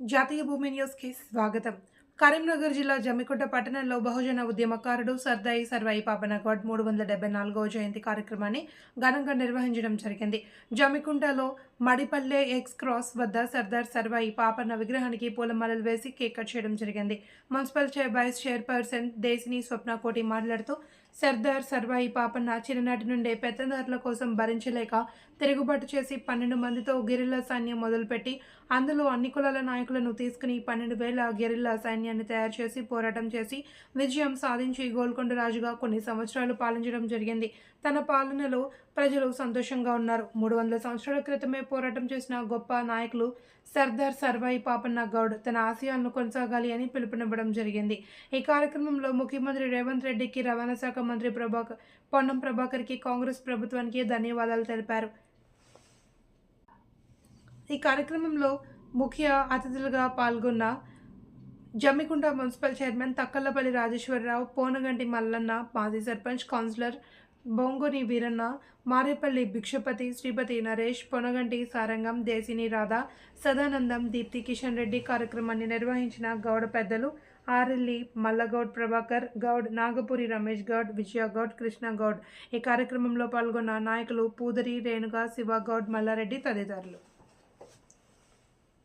జాతీయ భూమి న్యూస్కి స్వాగతం. కరీంనగర్ జిల్లా జమ్మికుంట పట్టణంలో బహుజన ఉద్యమకారుడు సర్దాయి సర్వాయి పాపనగౌడ్ మూడు వందల డెబ్బై నాలుగవ జయంతి కార్యక్రమాన్ని ఘనంగా నిర్వహించడం జరిగింది. జమ్మికుంటలో మడిపల్లె ఎక్స్ క్రాస్ వద్ద సర్దార్ సర్వాయి పాపన్న విగ్రహానికి పూలమాలలు వేసి కేక్ కట్ చేయడం జరిగింది. Municipal chair vice chairperson Desini Swapna Koti మాట్లాడుతూ సర్దార్ సర్వాయి పాపన్న చిన్ననాటి నుండే పెద్దదారుల కోసం భరించలేక తిరుగుబాటు చేసి పన్నెండు మందితో గిరిల సైన్యం మొదలుపెట్టి అందులో అన్ని కులాల నాయకులను తీసుకుని పన్నెండు వేల గెరిల్లా సైన్యాన్ని తయారు చేసి పోరాటం చేసి విజయం సాధించి గోల్కొండ రాజుగా కొన్ని సంవత్సరాలు పాలించడం జరిగింది. తన పాలనలో ప్రజలు సంతోషంగా ఉన్నారు. మూడు వందల సంవత్సరాల క్రితమే పోరాటం చేసిన గొప్ప నాయకులు సర్దార్ సర్వాయి పాపన్న గౌడ్ తన ఆశయాలను కొనసాగాలి అని పిలుపునివ్వడం జరిగింది. ఈ కార్యక్రమంలో ముఖ్యమంత్రి రేవంత్ రెడ్డికి రవాణా శాఖ మంత్రి ప్రభాకర్ పొన్నం ప్రభాకర్కి కాంగ్రెస్ ప్రభుత్వానికి ధన్యవాదాలు తెలిపారు. ఈ కార్యక్రమంలో ముఖ్య అతిథులుగా పాల్గొన్న జమ్మికుంట మున్సిపల్ చైర్మన్ తక్కలపల్లి రాజేశ్వరరావు పోనగంటి మల్లన్న మాజీ సర్పంచ్ కౌన్సిలర్ బొంగుని వీరన్న మారేపల్లి భిక్షపతి శ్రీపతి నరేష్ పొనగంటి సారంగం దేశిని రాధా సదానందం దీప్తి కిషన్ రెడ్డి కార్యక్రమాన్ని నిర్వహించిన గౌడ పెద్దలు ఆరెల్లి మల్లగౌడ్ ప్రభాకర్ గౌడ్ నాగపురి రమేష్ గౌడ్ విజయ గౌడ్ కృష్ణ గౌడ్. ఈ కార్యక్రమంలో పాల్గొన్న నాయకులు పూదరి రేణుగా శివ గౌడ్ మల్లారెడ్డి తదితరులు.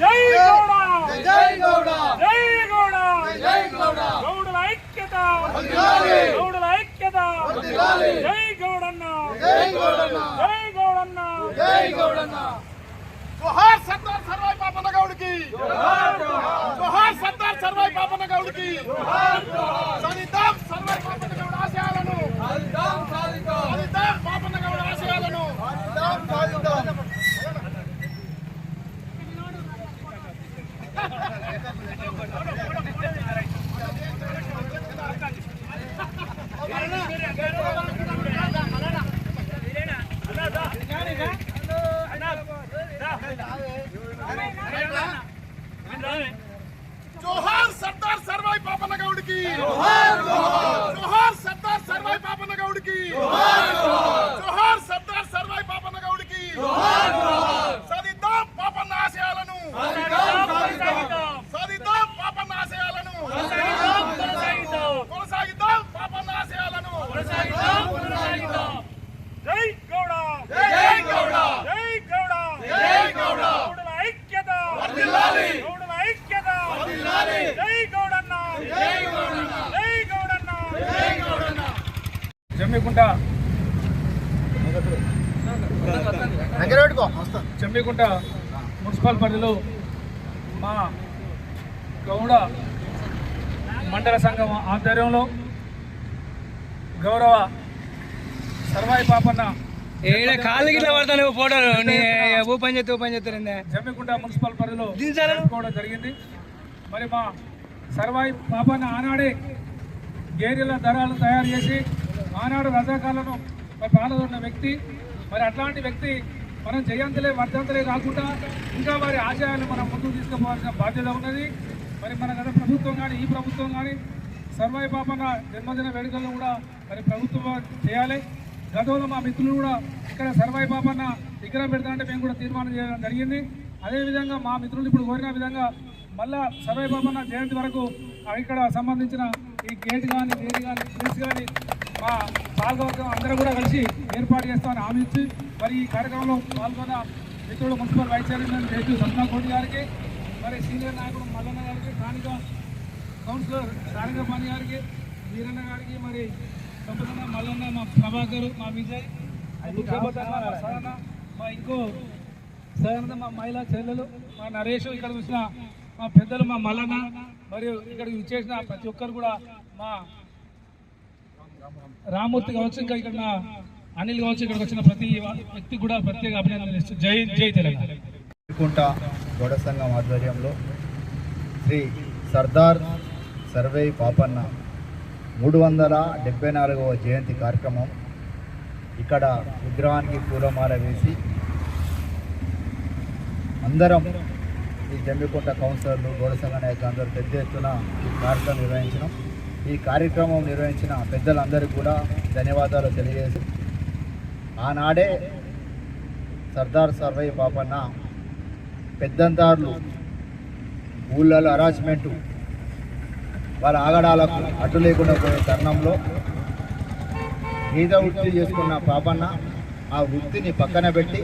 జై గౌడ జై గౌడ జై గౌడ జై గౌడ గౌడల ఐక్యత వందనాలి. గౌడుల ఐక్యత వందనాలి. జై గౌడన్న జై గౌడన్న జై గౌడన్న జై గౌడన్న జోహార్ సర్దార్ సర్వాయి పాపన్న గౌడ్కి జోహార్ సర్దార్ సర్వాయి పాపన్న గౌడికి సరిద్దాం సర్వాయి పాపన్న గౌడ్ ఆశయాలను సరిద్దాం పాపన్న గౌడ్ ఆశయాలను సాధిద్దాం, సాధిద్దాం. జోహార్ సర్దార్ సర్వాయి పాపన్న గౌడ్కి జోహార్ సర్దార్ సర్వాయి పాపన్న గౌడ్కి జోహార్ సర్దార్ సర్వాయి పాపన్న గౌడ్కి సరిద్దాం పాపన్న ఆశయాలను సరిద్దాం పాపన్న ఆశయాలను కొనసాగిద్దాం పాపన్న ఆశయాలను జై గౌడ జై గౌడ జై గౌడ జై గౌడ గౌడుల ఐక్యత వర్ధిల్లాలి. గౌడుల ఐక్యత వర్ధిల్లాలి. జై గౌడన్న జై గౌడన్న జై గౌడన్న జై గౌడన్న జమ్మికుంట జమ్మికుంట మున్సిపల్ పరిధిలో మా గౌడ మండల సంఘం ఆధ్వర్యంలో గౌరవ సర్వాయి పాపన్న ఏడ కాళ్ళు గిట్ల పడతాను ఫోటోలు ఓపెన్ చేస్తే ఓపెన్ జమ్మికుంట మున్సిపల్ పరిధిలో దించాలా? జరుపుకోవడం జరిగింది. మరి మా సర్వాయి పాపన్న ఆనాడే గేదెల ధరలు తయారు చేసి ఆనాడు రజాకాలను మరి పాల్గొన్న వ్యక్తి మరి అట్లాంటి వ్యక్తి మనం జయంతులే వర్ధంతులే కాకుండా ఇంకా వారి ఆశయాలను మనం ముందుకు తీసుకుపోవాల్సిన బాధ్యత ఉన్నది. మరి మన గత ప్రభుత్వం కానీ ఈ ప్రభుత్వం కానీ సర్వాయి పాపన్న జన్మదిన వేడుకలను కూడా మరి ప్రభుత్వం చేయాలి. గతంలో మా మిత్రులు కూడా ఇక్కడ సర్వాయి పాపన్న విగ్రహం పెడతానంటే మేము కూడా తీర్మానం చేయడం జరిగింది. అదేవిధంగా మా మిత్రులు ఇప్పుడు కోరిన విధంగా మళ్ళా సర్వాయి పాపన్న జయంతి వరకు ఇక్కడ సంబంధించిన ఈ గేట్ కానీ గేట్ కానీ ప్లేస్ కానీ మా పాల్గొవర్గం అందరూ కూడా కలిసి ఏర్పాటు చేస్తామని హామీ ఇచ్చి మరి ఈ కార్యక్రమంలో పాల్గొన్న మిత్రుడు మున్సిపల్ వైస్ చైర్మన్ జేటు సప్నా కోటి గారికి మరి సీనియర్ నాయకుడు మల్లన్న గారికి స్థానిక కౌన్సిలర్ సారంగపాణి గారికి వీరన్న గారికి మరి సంపదన్న మల్లన్న మా ప్రభాకర్ మా విజయ్ ముఖ్యపతన్న మా సరణ మా ఇంకో సరణ మా మహిళా చెల్లెలు మా నరేష్ ఇక్కడ చూసిన మా పెద్దలు మా మల్లన్న మరియు ఇక్కడికి విచ్చేసిన ప్రతి ఒక్కరు కూడా మా రామూర్తి కావచ్చు ఇంకా ఇక్కడ అనిల్ కావచ్చు ఇక్కడికి వచ్చిన ప్రతి వ్యక్తి కూడా ప్రత్యేక అభినందనలు ఇస్తూ జై జై తెలంగాణ. కుంట సంఘం ఆధ్వర్యంలో శ్రీ సర్దార్ సర్వే పాపన్న మూడు వందల డెబ్బై నాలుగవ జయంతి కార్యక్రమం ఇక్కడ విగ్రహానికి పూలమాల వేసి అందరం ఈ జమ్మికుంట కౌన్సిలర్లు గోడసంగ నాయకులు అందరూ పెద్ద ఎత్తున ఈ కార్యక్రమం నిర్వహించడం ఈ కార్యక్రమం నిర్వహించిన పెద్దలందరికీ కూడా ధన్యవాదాలు తెలియజేసి ఆనాడే సర్దార్ సర్వయ్య పాపన్న పెద్దందారులు ఊళ్ళలో అరాచ్మెంటు వాళ్ళ ఆగడాలకు అడ్డు లేకుండా పోయే తరుణంలో గీత వృత్తి చేసుకున్న పాపన్న ఆ వృత్తిని పక్కన పెట్టి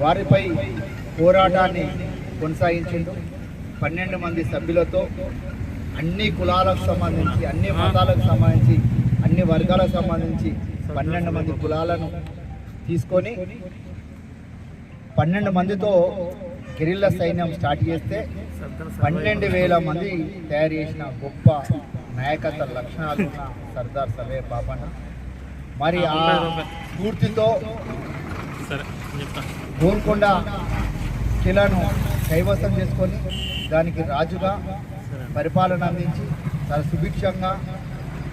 వారిపై పోరాటాన్ని కొనసాగించిండు. పన్నెండు మంది సభ్యులతో అన్ని కులాలకు సంబంధించి అన్ని మతాలకు సంబంధించి అన్ని వర్గాలకు సంబంధించి పన్నెండు మంది కులాలను తీసుకొని పన్నెండు మందితో గిరిల్ల సైన్యం స్టార్ట్ చేస్తే పన్నెండు వేల మంది తయారు చేసిన గొప్ప నాయకత్వ లక్షణాలు సర్దార్ సర్వే పాపన్న మరి ఆ స్ఫూర్తితో గోల్కొండ కిలాను కైవసం చేసుకొని దానికి రాజుగా పరిపాలన అందించి చాలా సుభిక్షంగా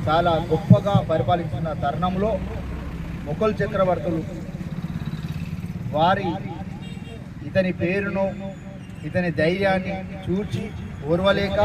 చాలా గొప్పగా పరిపాలించిన తరుణంలో మొఘల్ చక్రవర్తులు వారి ఇతని పేరును ఇతని ధైర్యాన్ని చూచి ఓర్వలేక